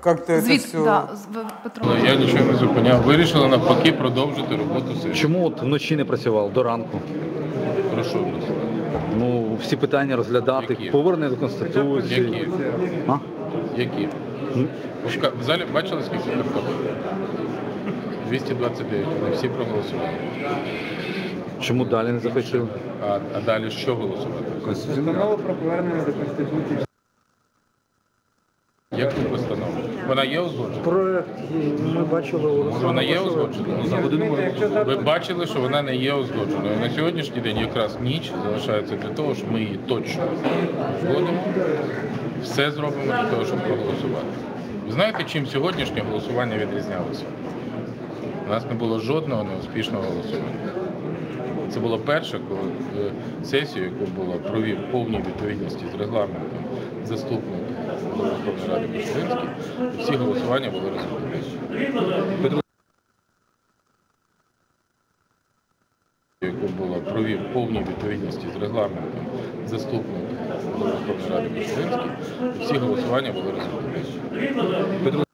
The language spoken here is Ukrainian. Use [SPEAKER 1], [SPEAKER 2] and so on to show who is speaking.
[SPEAKER 1] как-то это
[SPEAKER 2] Звід,
[SPEAKER 1] все...
[SPEAKER 2] да, Петро.
[SPEAKER 3] Ну, Я нічого не зупиняв. Вирішили навпаки продовжити роботу сесії.
[SPEAKER 4] Чому от вночі не працював до ранку?
[SPEAKER 3] Про що в нас?
[SPEAKER 4] Ну, всі питання розглядати,
[SPEAKER 3] Які?
[SPEAKER 4] повернення до Конституції.
[SPEAKER 3] Які?
[SPEAKER 4] А?
[SPEAKER 3] Які? В залі бачили скільки картоплі? 229. Вони всі проголосували.
[SPEAKER 4] Чому далі не захотіли?
[SPEAKER 3] А, а далі що голосувати?
[SPEAKER 1] Постанова про повернення до Конституції.
[SPEAKER 3] Яку постанову? Вона є узгоджена?
[SPEAKER 5] Проект ми бачили
[SPEAKER 3] Може, вона є годину можна Ви бачили, що вона не є узгодженою. На сьогоднішній день якраз ніч залишається для того, щоб ми її точно узгодимо. Все зробимо для того, щоб проголосувати. Ви знаєте, чим сьогоднішнє голосування відрізнялося? У нас не було жодного неуспішного голосування. Це було перше, коли е, сесію, яку було провів в повній відповідності з регламентом заступник Верховної Ради Поширинський, всі голосування були результативні. яку було провів повній відповідності з регламентом заступник Верховної Ради Поширинський, всі голосування були результативні.